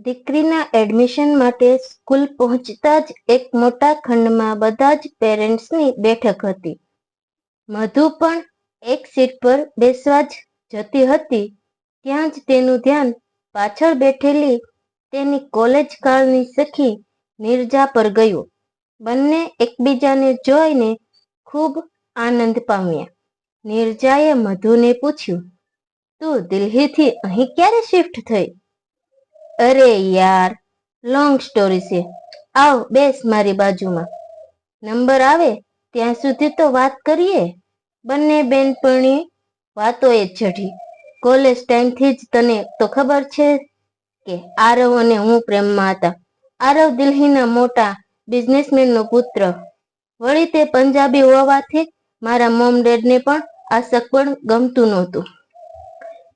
દીકરીના એડમિશન માટે સ્કૂલ પહોંચતા જ એક મોટા ખંડમાં બધા જ પેરેન્ટ્સની બેઠક હતી. મધુ પણ એક સીટ પર બેસવા જ જતી હતી. ત્યાં જ તેનું ધ્યાન પાછળ બેઠેલી તેની કોલેજ કાળની સખી નિર્જા પર ગયું. બંને એકબીજાને જોઈને ખૂબ આનંદ પામ્યા. નિર્જાએ મધુને પૂછ્યું, તું દિલ્હીથી અહીં ક્યારે શિફ્ટ થઈ? અરે યાર લોંગ સ્ટોરી છે. આવ, બેસ મારી બાજુમાં. નંબર આવે, ત્યાં સુધી તો વાત કરીએ. બંને બેનપણી વાતોએ ચઢી કોલેજ ટાઈમથી જ તને તો ખબર છે કે આરવ અને હું પ્રેમમાં હતા. આરવ દિલ્હીના મોટા બિઝનેસમેનનો પુત્ર. વળી તે પંજાબી હોવાથી મારા મોમ ડેડને પણ આ સગપણ ગમતું નહોતું.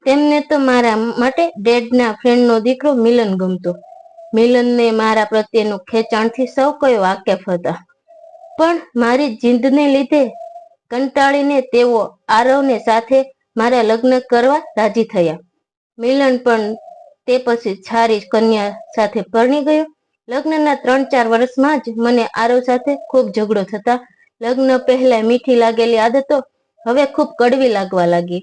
તેમને તો મારા માટે ડેડના ફ્રેન્ડનો દીકરો મિલન ગમતો. મિલનને મારા પ્રત્યેનું ખેંચાણથી સૌ કોઈ વાકેફ હતા. પણ મારી જીંદને લીધે કંટાળીને તેઓ આરવને સાથે મારા લગ્ન કરવા રાજી થયા. મિલન પણ તે પછી છારી કન્યા સાથે પરણી ગયો. લગ્નના ત્રણ ચાર વર્ષમાં જ મને આરવ સાથે ખૂબ ઝઘડો થતા. લગ્ન પહેલા મીઠી લાગેલી આદતો હવે ખૂબ કડવી લાગવા લાગી.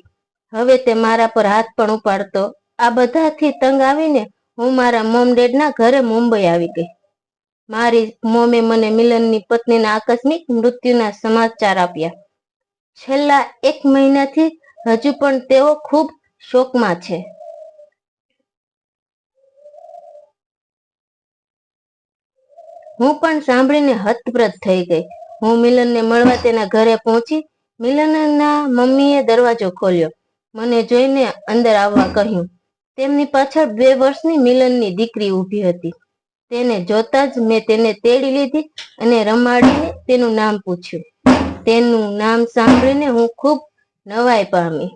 હવે તે મારા પર હાથ પણ ઉપાડતો. આ બધાથી તંગ આવીને હું મારા મોમ ડેડના ઘરે મુંબઈ આવી ગઈ. મારી મોમે મને મિલનની પત્નીના આકસ્મિક મૃત્યુના સમાચાર આપ્યા. છેલ્લા એક મહિનાથી હજુ પણ તેઓ ખૂબ શોકમાં છે. હું પણ સાંભળીને હતપ્રત થઈ ગઈ. હું મિલનને મળવા તેના ઘરે પહોંચી મિલનના મમ્મીએ દરવાજો ખોલ્યો. મને જોઈને અંદર આવવા કહ્યું, તેમની પાછળ બે વર્ષની મિલનની દીકરી ઊભી હતી. તેને જોતા જ મેં તેને તેડી લીધી અને રમાડીને તેનું નામ પૂછ્યું. તેનું નામ સાંભળીને હું ખૂબ નવાઈ પામી.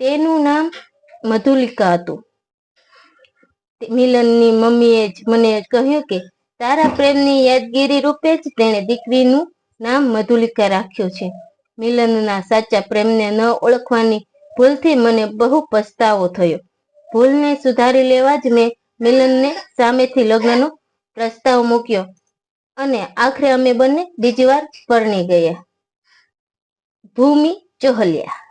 તેનું નામ મધુલિકા હતું. મિલનની મમ્મીએ જ મને કહ્યું કે તારા પ્રેમની યાદગીરી રૂપે જ તેણે દીકરીનું નામ મધુલિકા રાખ્યું છે. મિલનના સાચા પ્રેમને ન ઓળખવાની ભૂલથી મને બહુ પસ્તાવો થયો. ભૂલને સુધારી લેવા જ મેં મિલનને સામેથી લગ્નનો પ્રસ્તાવ મૂક્યો અને આખરે અમે બંને બીજી વાર પરણી ગયા. ભૂમિ ચોહલિયા.